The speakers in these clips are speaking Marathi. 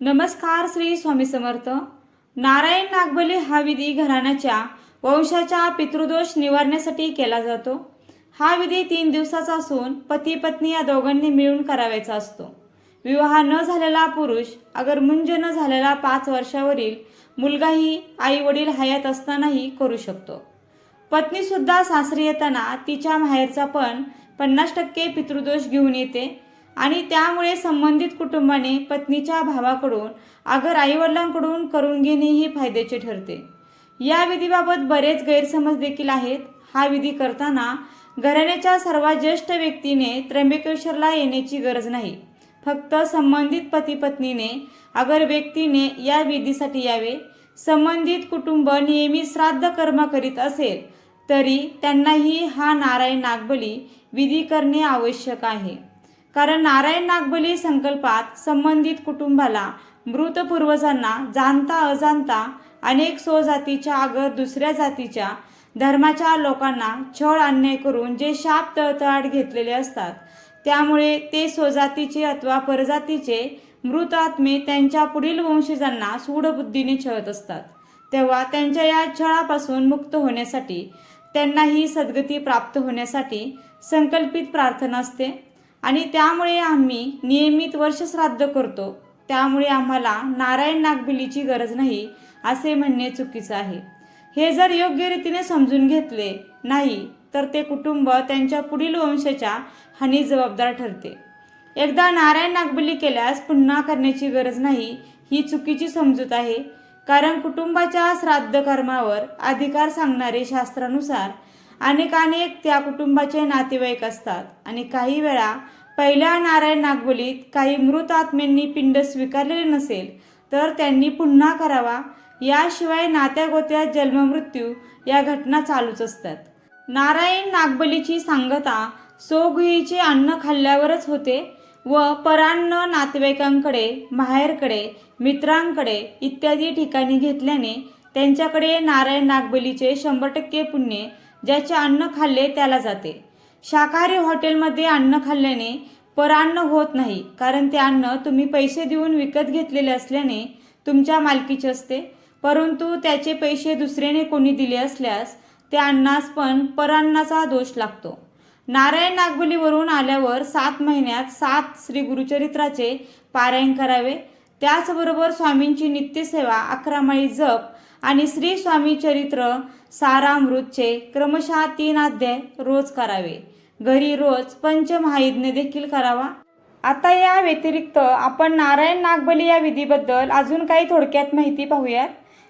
नमस्कार श्री स्वामी समर्थ. नारायण नागबली हा विधी घराण्याच्या वंशाच्या पितृदोष निवारण्यासाठी केला जातो. हा विधी तीन दिवसाचा असून पती पत्नी या दोघांनी मिळून करावायचा असतो. विवाह न झालेला पुरुष अगर मुंज न झालेला पाच वर्षावरील मुलगाही आई वडील हयात असतानाही करू शकतो. पत्नीसुद्धा सासरी येताना तिच्या माहेरचा पण पन्नास टक्के पितृदोष घेऊन येते. आणि त्यामुळे संबंधित कुटुंबाने पत्नीच्या भावाकडून अगर आईवडिलांकडून करून घेणे ही फायद्याचे ठरते. या विधीबाबत बरेच गैरसमज देखील आहेत. हा विधी करताना घराण्याच्या सर्वात ज्येष्ठ व्यक्तीने त्र्यंबकेश्वरला येण्याची गरज नाही. फक्त संबंधित पती पत्नीने अगर व्यक्तीने या विधीसाठी यावे संबंधित कुटुंब नेहमी श्राद्ध कर्म करीत असेल तरी त्यांनाही हा नारायण नागबली विधी करणे आवश्यक आहे. कारण नारायण नागबली संकल्पात संबंधित कुटुंबाला मृत पूर्वजांना जाणता अजाणता अनेक स्वजातीच्या अगर दुसऱ्या जातीच्या धर्माच्या लोकांना छळ अन्याय करून जे शाप तळतळाट घेतलेले असतात. त्यामुळे ते स्वजातीचे अथवा परजातीचे मृत आत्मे त्यांच्या पुढील वंशजांना सूडबुद्धीने छळत असतात. तेव्हा त्यांच्या या छळापासून मुक्त होण्यासाठी त्यांना ही सद्गती प्राप्त होण्यासाठी संकल्पित प्रार्थना असते. आणि त्यामुळे आम्ही नियमित वर्षश्राद्ध करतो. त्यामुळे आम्हाला नारायण नागबिलीची गरज नाही असे म्हणणे चुकीचं आहे. हे जर योग्य रीतीने समजून घेतले नाही तर ते कुटुंब त्यांच्या पुढील वंशाच्या हानी जबाबदार ठरते. एकदा नारायण नागबली केल्यास पुन्हा करण्याची गरज नाही ही चुकीची समजूत आहे. कारण कुटुंबाच्या श्राद्ध कर्मावर अधिकार सांगणारे शास्त्रानुसार अनेकानेक त्या कुटुंबाचे नातेवाईक असतात. आणि काही वेळा पहिल्या नारायण नागबलीत काही मृत आत्म्यांनी पिंड स्वीकारलेले नसेल तर त्यांनी पुन्हा करावा. याशिवाय नात्या गोत्यात जन्ममृत्यू या घटना चालूच असतात. नारायण नागबलीची सांगता सोगुईचे अन्न खाल्ल्यावरच होते व परान्न नातेवाईकांकडे माहेरकडे मित्रांकडे इत्यादी ठिकाणी घेतल्याने त्यांच्याकडे नारायण नागबलीचे शंभर टक्के पुण्य ज्याचे अन्न खाल्ले त्याला जाते. शाकाहारी हॉटेलमध्ये अन्न खाल्ल्याने परान्न होत नाही कारण ते अन्न तुम्ही पैसे देऊन विकत घेतलेले असल्याने तुमच्या मालकीचे असते. परंतु त्याचे पैसे दुसऱ्याने कोणी दिले असल्यास त्या अन्नास पण परान्नाचा दोष लागतो. नारायण नागबलीवरून आल्यावर सात महिन्यात सात श्री गुरुचरित्राचे पारायण करावे. त्याचबरोबर स्वामींची नित्यसेवा अकरा माळी जप आणि श्री स्वामी चरित्र सारामृतचे क्रमशः तीन अध्याय रोज करावे. घरी रोज पंचमहायज्ञ देखील करावा. आता या व्यतिरिक्त आपण नारायण नागबली या विधीबद्दल अजून काही थोडक्यात माहिती पाहूयात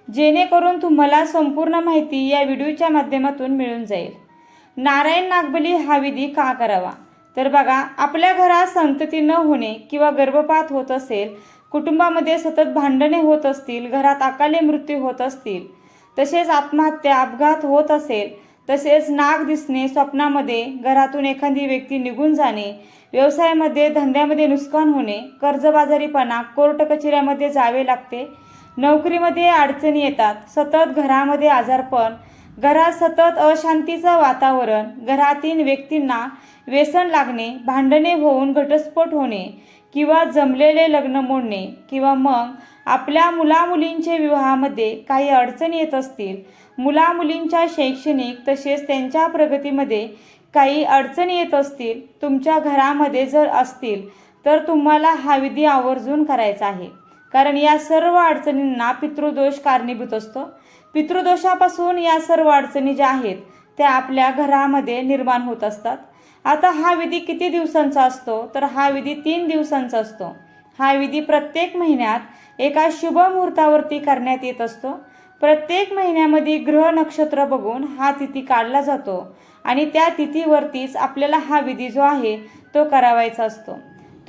जेणेकरून तुम्हाला संपूर्ण माहिती या व्हिडिओच्या माध्यमातून मिळून जाईल. नारायण नागबली हा विधी का करावा? तर बघा आपल्या घरात संतती न होणे किंवा गर्भपात होत असेल कुटुंबामध्ये सतत भांडणे होत असतील घरात अकाली मृत्यू होत असतील तसेच आत्महत्या अपघात होत असेल तसेच नाग दिसणे स्वप्नामध्ये घरातून एखादी व्यक्ती निघून जाणे व्यवसायामध्ये धंद्यामध्ये नुकसान होणे कर्जबाजारीपणा कोर्ट कचेऱ्यामध्ये जावे लागते नोकरीमध्ये अडचणी येतात सतत घरामध्ये आजारपण घरात सतत अशांतीचं वातावरण घरातील व्यक्तींना व्यसन लागणे भांडणे होऊन घटस्फोट होणे किंवा जमलेले लग्न मोडणे किंवा मग आपल्या मुलामुलींचे विवाहामध्ये काही अडचणी येत असतील मुलामुलींच्या शैक्षणिक तसेच त्यांच्या प्रगतीमध्ये काही अडचणी येत असतील तुमच्या घरामध्ये जर असतील तर तुम्हाला हा विधी आवर्जून करायचा आहे. कारण या सर्व अडचणींना पितृदोष कारणीभूत असतो. पितृदोषापासून या सर्व अडचणी ज्या आहेत त्या आपल्या घरामध्ये निर्माण होत असतात. आता हा विधी किती दिवसांचा असतो? तर हा विधी तीन दिवसांचा असतो. हा विधी प्रत्येक महिन्यात एका शुभ मुहूर्तावरती करण्यात येत असतो. प्रत्येक महिन्यामध्ये ग्रह नक्षत्र बघून हा तिथी काढला जातो आणि त्या तिथीवरतीच आपल्याला हा विधी जो आहे तो करावायचा असतो.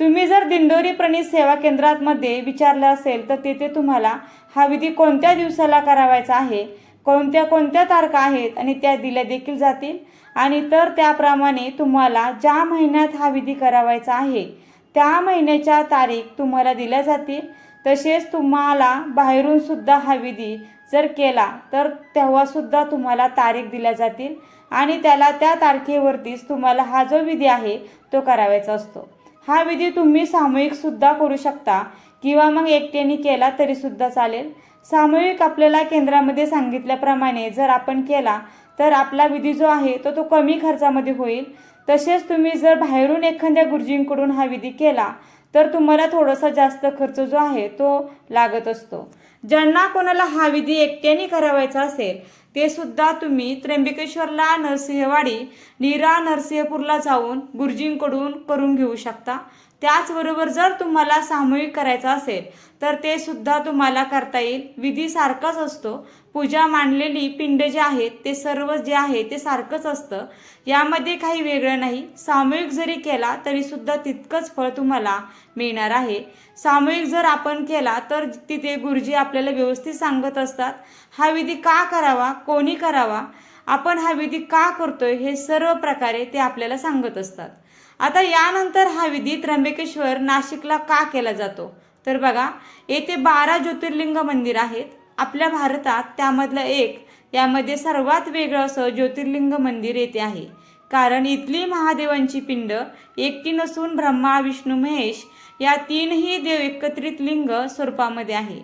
तुम्ही जर दिंडोरी प्रणित सेवा केंद्रामध्ये विचारलं असेल तर तेथे तुम्हाला हा विधी कोणत्या दिवसाला करावायचा आहे? कोणत्या कोणत्या तारखा आहेत आणि त्या दिल्या देखील जातील. आणि तर त्याप्रमाणे तुम्हाला ज्या महिन्यात हा विधी करावायचा आहे त्या महिन्याच्या तारीख तुम्हाला दिल्या जातील. तसेच तुम्हाला बाहेरून सुद्धा हा विधी जर केला तर तेव्हासुद्धा तुम्हाला तारीख दिल्या जातील. आणि त्याला त्या तारखेवरतीच तुम्हाला हा जो विधी आहे तो करावायचा असतो. हा विधी तुम्ही सामूहिक सुद्धा करू शकता किंवा मग एकट्याने केला तरी सुद्धा चालेल. सामूहिक आपल्याला केंद्रामध्ये सांगितल्याप्रमाणे जर आपण केला तर आपला विधी जो आहे तो तो कमी खर्चामध्ये होईल. तसेच तुम्ही जर बाहेरून एखाद्या गुरुजींकडून हा विधी केला तर तुम्हाला थोडासा जास्त खर्च जो आहे तो लागत असतो. ज्यांना कोणाला हा विधी एकट्याने करावायचा असेल ते सुद्धा तुम्ही त्र्यंबकेश्वरला नरसिंहवाडी नीरा नरसिंहपूरला जाऊन गुरुजींकडून करून घेऊ शकता. त्याचबरोबर जर तुम्हाला सामूहिक करायचं असेल तर ते सुद्धा तुम्हाला करता येईल. विधी सारखाच असतो. पूजा मांडलेली पिंड जे आहेत ते सर्व जे आहे ते सारखंच असतं. यामध्ये काही वेगळं नाही. सामूहिक जरी केला तरी सुद्धा तितकंच फळ तुम्हाला मिळणार आहे. सामूहिक जर आपण केला तर तिथे गुरुजी आपल्याला व्यवस्थित सांगत असतात हा विधी का करावा? कोणी करावा? आपण हा विधी का करतोय? हे सर्व प्रकारे ते आपल्याला सांगत असतात. आता यानंतर हा विधी त्र्यंबकेश्वर नाशिकला का केला जातो? तर बघा येथे बारा ज्योतिर्लिंग मंदिर आहेत. आपल्या भारतात त्यामधलं एक यामध्ये सर्वात वेगळं असं ज्योतिर्लिंग मंदिर येथे आहे. कारण इथली महादेवांची पिंड एकटी नसून ब्रह्मा विष्णू महेश या तीनही देव एकत्रित लिंग स्वरूपामध्ये आहे.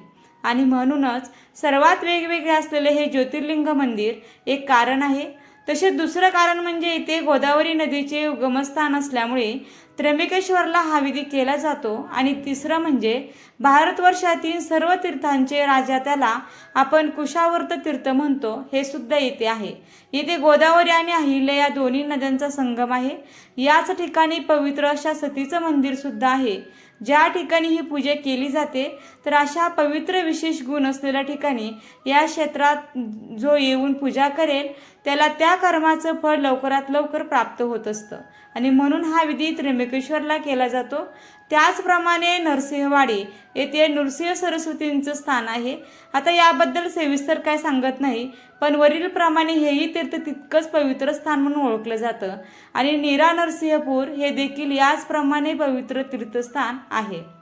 आणि म्हणूनच सर्वात वेगवेगळे असलेले हे ज्योतिर्लिंग मंदिर एक कारण आहे. तसेच दुसरं कारण म्हणजे इथे गोदावरी नदीचे उगमस्थान असल्यामुळे त्र्यंबकेश्वरला हा विधी केला जातो. आणि तिसरं म्हणजे भारतवर्षातील सर्व तीर्थांचे राजा त्याला आपण कुशावर्त तीर्थ म्हणतो. हे सुद्धा येथे आहे. येथे गोदावरी आणि अहिल्या या दोन्ही नद्यांचा संगम आहे. याच ठिकाणी पवित्र अशा सतीचं मंदिर सुद्धा आहे. ज्या ठिकाणी ही पूजा केली जाते तर अशा पवित्र विशेष गुण असलेल्या ठिकाणी या क्षेत्रात जो येऊन पूजा करेल त्याला त्या कर्माचं फळ लवकरात लवकर प्राप्त होत असतं. आणि म्हणून हा विधी त्र्यंबकेश्वरला केला जातो. त्याचप्रमाणे नरसिंहवाडी येथे नृसिंह सरस्वतींचं स्थान आहे. आता याबद्दल सविस्तर काय सांगत नाही पण वरीलप्रमाणे हेही तीर्थ तितकंच पवित्र स्थान म्हणून ओळखलं जातं. आणि नीरा नरसिंहपूर हे देखील याचप्रमाणे पवित्र तीर्थस्थान आहे.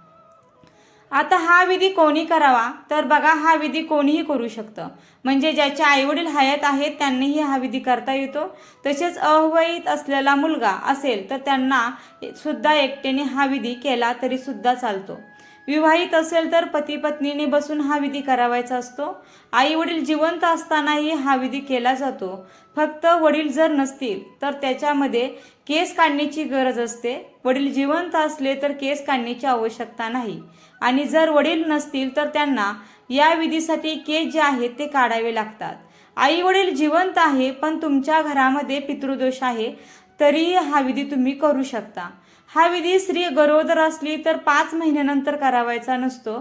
आता हा विधी कोणी करावा? तर बघा हा विधी कोणीही करू शकतं. म्हणजे ज्याचे आईवडील हयात आहेत त्यांनीही हा विधी करता येतो. तसेच अवैध असलेला मुलगा असेल तर त्यांना सुद्धा एकट्याने हा विधी केला तरी सुद्धा चालतो. विवाहित असेल तर पती पत्नीने बसून हा विधी करावायचा असतो. आई वडील जिवंत असतानाही हा विधी केला जातो. फक्त वडील जर नसतील तर त्याच्यामध्ये केस काढण्याची गरज असते. वडील जिवंत असले तर केस काढण्याची आवश्यकता नाही. आणि जर वडील नसतील तर त्यांना या विधीसाठी केस जे आहेत ते काढावे लागतात. आई वडील जिवंत आहे पण तुमच्या घरामध्ये पितृदोष आहे तरीही हा विधी तुम्ही करू शकता. हा विधी स्त्री गरोदर असली तर पाच महिन्यानंतर करावायचा नसतो.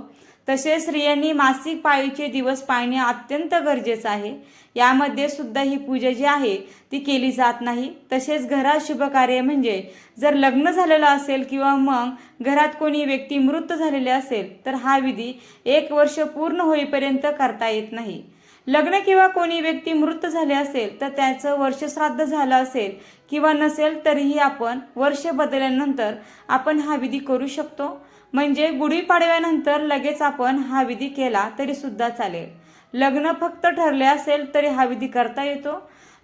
तसेच स्त्रियांनी मासिक पाळीचे दिवस पाळणे अत्यंत गरजेचं आहे. यामध्ये सुद्धा ही पूजा जी आहे ती केली जात नाही. तसेच घरात शुभ कार्य म्हणजे जर लग्न झालेलं असेल किंवा मग घरात कोणी व्यक्ती मृत झालेले असेल तर हा विधी एक वर्ष पूर्ण होईपर्यंत करता येत नाही. लग्न किंवा कोणी व्यक्ती मृत झाले असेल तर त्याचं वर्षश्राद्ध झालं असेल किंवा नसेल तरीही आपण वर्ष बदलल्यानंतर आपण हा विधी करू शकतो. म्हणजे गुढीपाडव्यानंतर लगेच आपण हा विधी केला तरी सुद्धा चालेल. लग्न फक्त ठरले असेल तरी हा विधी करता येतो.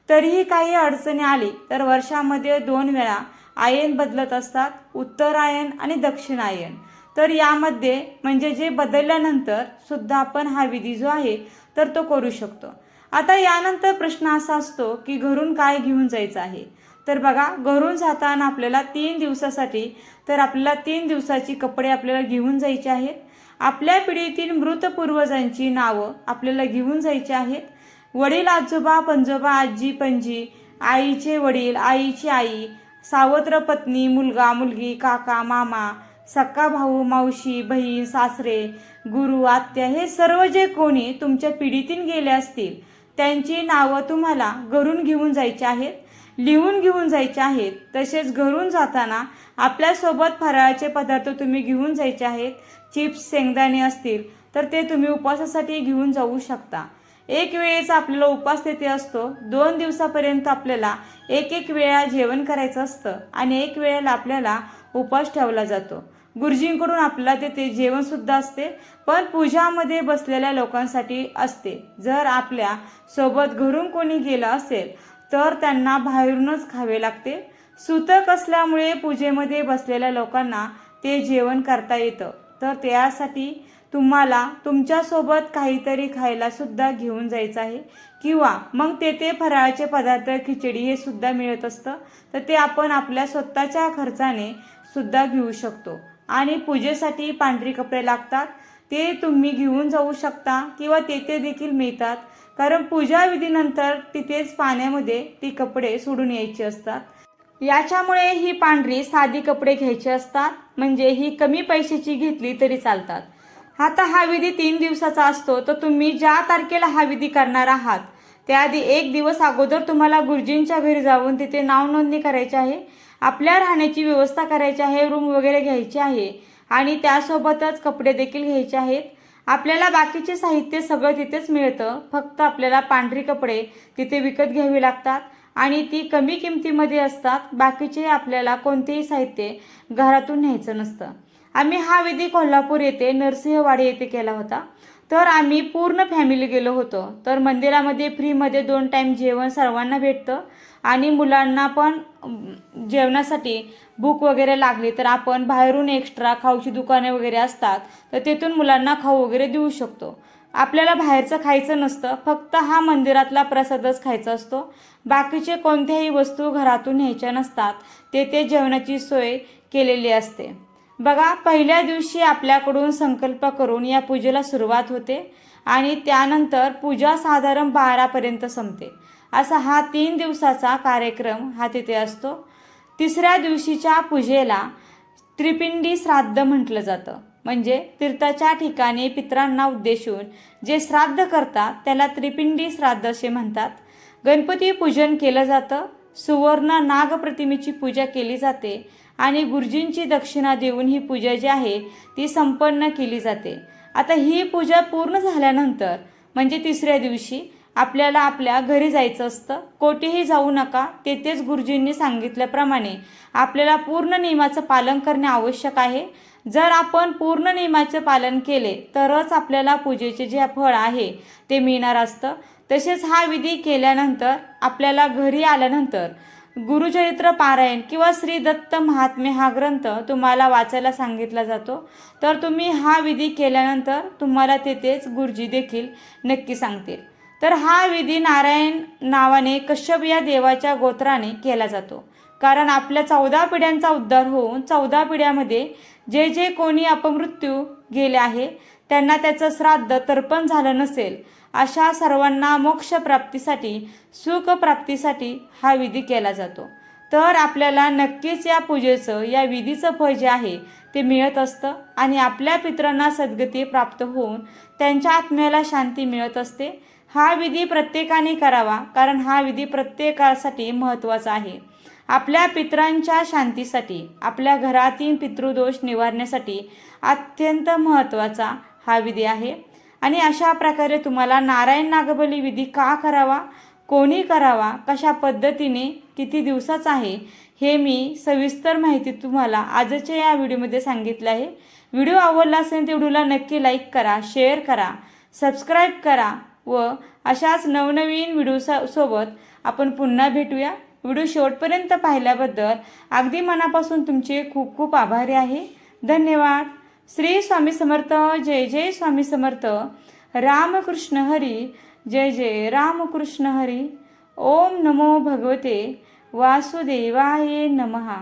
तरीही काही अडचणी आली तर वर्षामध्ये दोन वेळा आयन बदलत असतात. उत्तरायण आणि दक्षिणायन. तर यामध्ये म्हणजे जे बदलल्यानंतर सुद्धा आपण हा विधी जो आहे तर तो करू शकतो. आता यानंतर प्रश्न असा असतो की घरून काय घेऊन जायचं आहे? तर बघा घरून जाताना आपल्याला तीन दिवसासाठी तर आपल्याला तीन दिवसाची कपडे आपल्याला घेऊन जायचे आहेत. आपल्या पिढीतील मृत पूर्वजांची नावं आपल्याला घेऊन जायची आहेत. वडील आजोबा पंजोबा आजी पणजी आईचे वडील आईची आई सावत्र पत्नी मुलगा मुलगी काका मामा सक्का भाऊ मावशी बहीण सासरे गुरु आत्या हे सर्व जे कोणी तुमच्या पिढीतील गेले असतील त्यांची नावं तुम्हाला घरून घेऊन जायची आहेत. लिहून घेऊन जायचे आहेत. तसेच घरून जाताना आपल्यासोबत फराळाचे पदार्थ तुम्ही घेऊन जायचे आहेत. चिप्स शेंगदाणे असतील तर ते तुम्ही उपवासासाठी घेऊन जाऊ शकता. एक वेळेचा आपल्याला उपवास तेथे असतो. दोन दिवसापर्यंत आपल्याला एक एक वेळा जेवण करायचं असतं आणि एक वेळेला आपल्याला उपवास ठेवला जातो. गुरुजींकडून आपल्याला तेथे ते जेवणसुद्धा असते पण पूजामध्ये बसलेल्या लोकांसाठी असते. जर आपल्यासोबत घरून कोणी गेलं असेल तर त्यांना बाहेरूनच खावे लागते. सुतक असल्यामुळे पूजेमध्ये बसलेल्या लोकांना ते जेवण करता येतं. तर त्यासाठी तुम्हाला तुमच्यासोबत काहीतरी खायला सुद्धा घेऊन जायचं आहे. किंवा मग तेथे फराळाचे पदार्थ खिचडी हे सुद्धा मिळत असतं. तर ते आपण आपल्या स्वतःच्या खर्चाने सुद्धा घेऊ शकतो. आणि पूजेसाठी पांढरी कपडे लागतात. ते तुम्ही घेऊन जाऊ शकता किंवा तेथे देखील मिळतात. कारण पूजा विधीनंतर तिथेच पाण्यामध्ये ती कपडे सोडून यायची असतात. याच्यामुळे ही पांढरी साधी कपडे घ्यायची असतात. म्हणजे ही कमी पैशाची घेतली तरी चालतात. आता हा विधी तीन दिवसाचा असतो. तर तुम्ही ज्या तारखेला हा विधी करणार आहात त्याआधी एक दिवस अगोदर तुम्हाला गुरुजींच्या घरी जाऊन तिथे नाव नोंदणी करायची आहे. आपल्या राहण्याची व्यवस्था करायची आहे रूम वगैरे घ्यायची आहे. आणि त्यासोबतच कपडे देखील घ्यायचे आहेत. आपल्याला बाकीचे साहित्य सगळं तिथेच मिळतं. फक्त आपल्याला पांढरी कपडे तिथे विकत घ्यावी लागतात. आणि ती कमी किमतीमध्ये असतात. बाकीचे आपल्याला कोणतेही साहित्य घरातून न्यायचं नसतं. आम्ही हा विधी कोल्हापूर येथे नरसिंहवाडी येथे केला होता. तर आम्ही पूर्ण फॅमिली गेलो होतो. तर मंदिरामध्ये फ्रीमध्ये दोन टाईम जेवण सर्वांना भेटतं. आणि मुलांना पण जेवणासाठी भूक वगैरे लागली तर आपण बाहेरून एक्स्ट्रा खाऊची दुकाने वगैरे असतात. तर तेथून मुलांना खाऊ वगैरे देऊ शकतो. आपल्याला बाहेरचं खायचं नसतं. फक्त हा मंदिरातला प्रसादच खायचा असतो. बाकीचे कोणत्याही वस्तू घरातून न्यायच्या नसतात. तेथे जेवणाची सोय केलेली असते. बघा पहिल्या दिवशी आपल्याकडून संकल्प करून या पूजेला सुरुवात होते आणि त्यानंतर पूजा साधारण बारापर्यंत संपते. असा हा तीन दिवसाचा कार्यक्रम हा तिथे असतो. तिसऱ्या दिवशीच्या पूजेला त्रिपिंडी श्राद्ध म्हटलं जातं. म्हणजे तीर्थाच्या ठिकाणी पित्रांना उद्देशून जे श्राद्ध करतात त्याला त्रिपिंडी श्राद्ध असे म्हणतात. गणपती पूजन केलं जातं. सुवर्ण नाग प्रतिमेची पूजा केली जाते. आणि गुरुजींची दक्षिणा देऊन ही पूजा जी आहे ती संपन्न केली जाते. आता ही पूजा पूर्ण झाल्यानंतर म्हणजे तिसऱ्या दिवशी आपल्याला आपल्या घरी जायचं असतं. कोठेही जाऊ नका तेथेच गुरुजींनी सांगितल्याप्रमाणे आपल्याला पूर्ण नियमाचं पालन करणे आवश्यक आहे. जर आपण पूर्ण नियमाचे पालन केले तरच आपल्याला पूजेचे जे फळ आहे ते मिळणार असतं. तसेच हा विधी केल्यानंतर आपल्याला घरी आल्यानंतर गुरुचरित्र पारायण किंवा श्री दत्त महात्मे हा ग्रंथ तुम्हाला वाचायला सांगितला जातो. तर तुम्ही हा विधी केल्यानंतर तुम्हाला तेथेच गुरुजी देखील नक्की सांगतील. तर हा विधी नारायण नावाने कश्यप या देवाच्या गोत्राने केला जातो. कारण आपल्या चौदा पिढ्यांचा उद्धार होऊन चौदा पिढ्यामध्ये जे जे कोणी अपमृत्यू गेले आहे त्यांना त्याचं श्राद्ध तर्पण झालं नसेल अशा सर्वांना मोक्षप्राप्तीसाठी सुखप्राप्तीसाठी हा विधी केला जातो. तर आपल्याला नक्कीच या पूजेचं या विधीचं फळ जे आहे ते मिळत असतं आणि आपल्या पित्रांना सद्गती प्राप्त होऊन त्यांच्या आत्म्याला शांती मिळत असते. हा विधी प्रत्येकाने करावा कारण हा विधी प्रत्येकासाठी महत्त्वाचा आहे. आपल्या पित्रांच्या शांतीसाठी आपल्या घरातील पितृदोष निवारण्यासाठी अत्यंत महत्त्वाचा हा विधी आहे. आणि अशा प्रकारे तुम्हाला नारायण नागबली विधी का करावा? कोणी करावा? कशा पद्धतीने? किती दिवसाचा आहे? हे मी सविस्तर माहिती तुम्हाला आजच्या या व्हिडिओमध्ये सांगितलं आहे. व्हिडिओ आवडला असेल तर व्हिडिओला नक्की लाईक करा शेअर करा सबस्क्राईब करा व अशाच नवनवीन व्हिडिओ सोबत आपण पुन्हा भेटूया. व्हिडिओ शेवटपर्यंत पाहिल्याबद्दल अगदी मनापासून तुमचे खूप खूप आभारी आहे. धन्यवाद. श्री स्वामी समर्थ जय जय स्वामी समर्थ. रामकृष्ण हरी जय जय रामकृष्ण हरी. ओम नमो भगवते वासुदेवाय नमहा